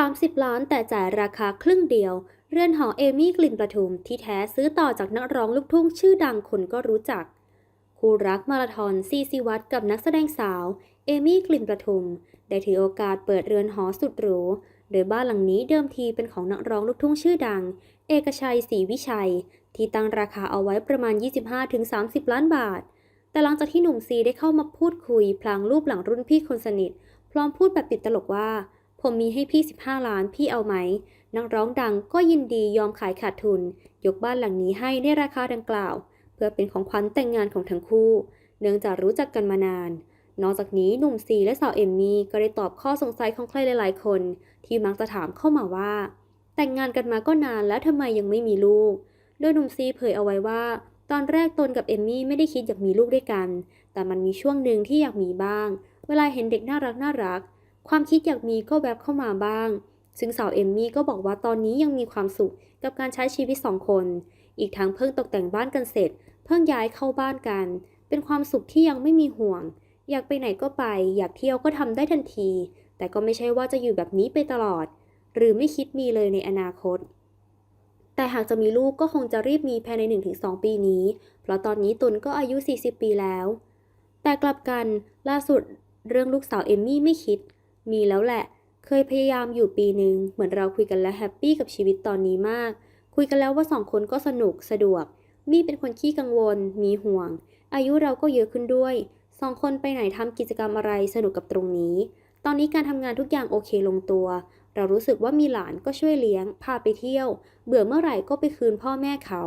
30 ล้านแต่จ่ายราคาครึ่งเดียว เรือนหอเอมี่กลิ่นประทุมที่แท้ซื้อต่อจากนักร้องลูกทุ่งชื่อดังคนก็รู้จัก คู่รักมาราธอนซีซีวัตกับนักแสดงสาว เอมี่กลิ่นประทุม ได้ถือโอกาสเปิดเรือนหอสุดหรู โดยบ้านหลังนี้เดิมทีเป็นของนักร้องลูกทุ่งชื่อดัง เอกชัยศรีวิชัย ที่ตั้งราคาเอาไว้ประมาณ 25-30 ล้านบาท แต่หลังจากที่หนุ่มซีได้เข้ามาพูดคุยพลางรูปหลังรุ่นพี่คนสนิท พร้อมพูดแบบติดตลกว่า ผมมีให้พี่ 15 ล้านพี่เอาไหม นักร้องดังก็ยินดียอมขายขาดทุน ยกบ้านหลังนี้ให้ในราคาดังกล่าว เพื่อเป็นของขวัญแต่งงานของทั้งคู่ เนื่องจากรู้จักกันมานาน นอกจากนี้หนุ่มซีและสาวเอมมี่ก็ได้ตอบข้อสงสัยของใครหลาย ๆ คน ที่มักจะถามเข้ามาว่า แต่งงานกันมาก็นานแล้วทำไมยังไม่มีลูก โดยหนุ่มซีเผยเอาไว้ว่า ตอนแรกตนกับเอมมี่ไม่ได้คิดอยากมีลูกด้วยกัน แต่มันมีช่วงหนึ่งที่อยากมีบ้าง เวลาเห็นเด็กน่ารักน่ารัก ความคิดอยากมีก็แวบเข้ามาบ้าง ซึ่งสาวเอมมี่ก็บอกว่าตอนนี้ยังมีความสุขกับการใช้ชีวิตสองคน อีกทั้งเพิ่งตกแต่งบ้านกันเสร็จ เพิ่งย้ายเข้าบ้านกัน เป็นความสุขที่ยังไม่มีห่วง อยากไปไหนก็ไป อยากเที่ยวก็ทำได้ทันที แต่ก็ไม่ใช่ว่าจะอยู่แบบนี้ไปตลอด หรือไม่คิดมีเลยในอนาคต แต่หากจะมีลูกก็คงจะรีบมีภายใน 1-2 ปีนี้ เพราะตอนนี้ตนก็อายุ 40 ปีแล้ว แต่กลับกันล่าสุดเรื่องลูกสาวเอมมี่ไม่คิด มีแล้วแหละ เคยพยายามอยู่ปีหนึ่งเหมือนเราคุยกันแล้วแฮปปี้กับชีวิตตอนนี้มาก คุยกันแล้วว่าสองคนก็สนุกสะดวก มี่เป็นคนขี้กังวล มีห่วง อายุเราก็เยอะขึ้นด้วยสองคนไปไหนทำกิจกรรมอะไรสนุกกับตรงนี้ ตอนนี้การทำงานทุกอย่างโอเคลงตัว เรารู้สึกว่ามีหลานก็ช่วยเลี้ยง พาไปเที่ยว เบื่อเมื่อไหร่ก็ไปคืนพ่อแม่เขา